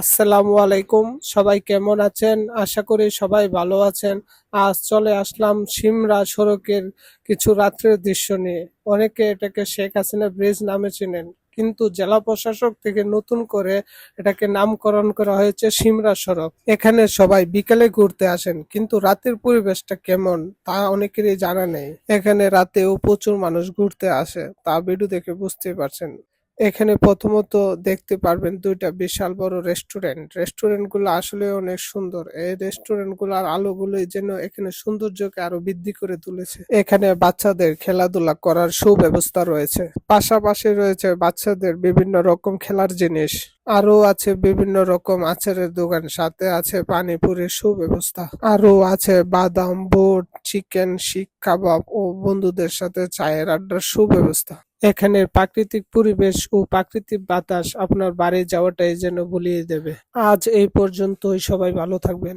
আসসালামু আলাইকুম। সবাই কেমন আছেন? আশা করি সবাই ভালো আছেন। আজ চলে আসলাম সিমরা সড়কের কিছু রাত্রের দৃশ্য নিয়ে। অনেকে এটাকে শেখ হাসিনা ব্রিজ নামে চেনেন, কিন্তু জেলা প্রশাসক থেকে নতুন করে এটাকে নামকরণ করা হয়েছে সিমরা সড়ক। এখানে সবাই বিকেলে ঘুরতে আসেন, কিন্তু রাতের পরিবেশটা কেমন তা অনেকেরই জানা নেই। এখানে রাতেও প্রচুর মানুষ ঘুরতে আসে, তা ভিডিও দেখে বুঝতে পারছেন। এখানে প্রথমত দেখতে পারবেন দুইটা বিশাল বড় রেস্টুরেন্ট। রেস্টুরেন্টগুলো আসলে অনেক সুন্দর। এই রেস্টুরেন্টগুলার আলোগুলোই যেন এখানে সৌন্দর্যকে আরও বৃদ্ধি করে তুলেছে। এখানে বাচ্চাদের খেলাধুলা করার সুব্যবস্থা রয়েছে। পাশাপাশি রয়েছে বাচ্চাদের বিভিন্ন রকম খেলার জিনিস। আরও আছে বিভিন্ন রকম আচারের দোকান। সাথে আছে পানিপুরির সুব্যবস্থা। আরও আছে বাদাম, বোট চিকেন শিক কাবাব ও বন্ধুদের সাথে চায়ের আড্ডার সুব্যবস্থা। এখানের প্রাকৃতিক পরিবেশ ও প্রাকৃতিক বাতাস আপনার বাড়ি যাওয়াটাই যেন ভুলিয়ে দেবে। আজ এই পর্যন্তই, সবাই ভালো থাকবেন।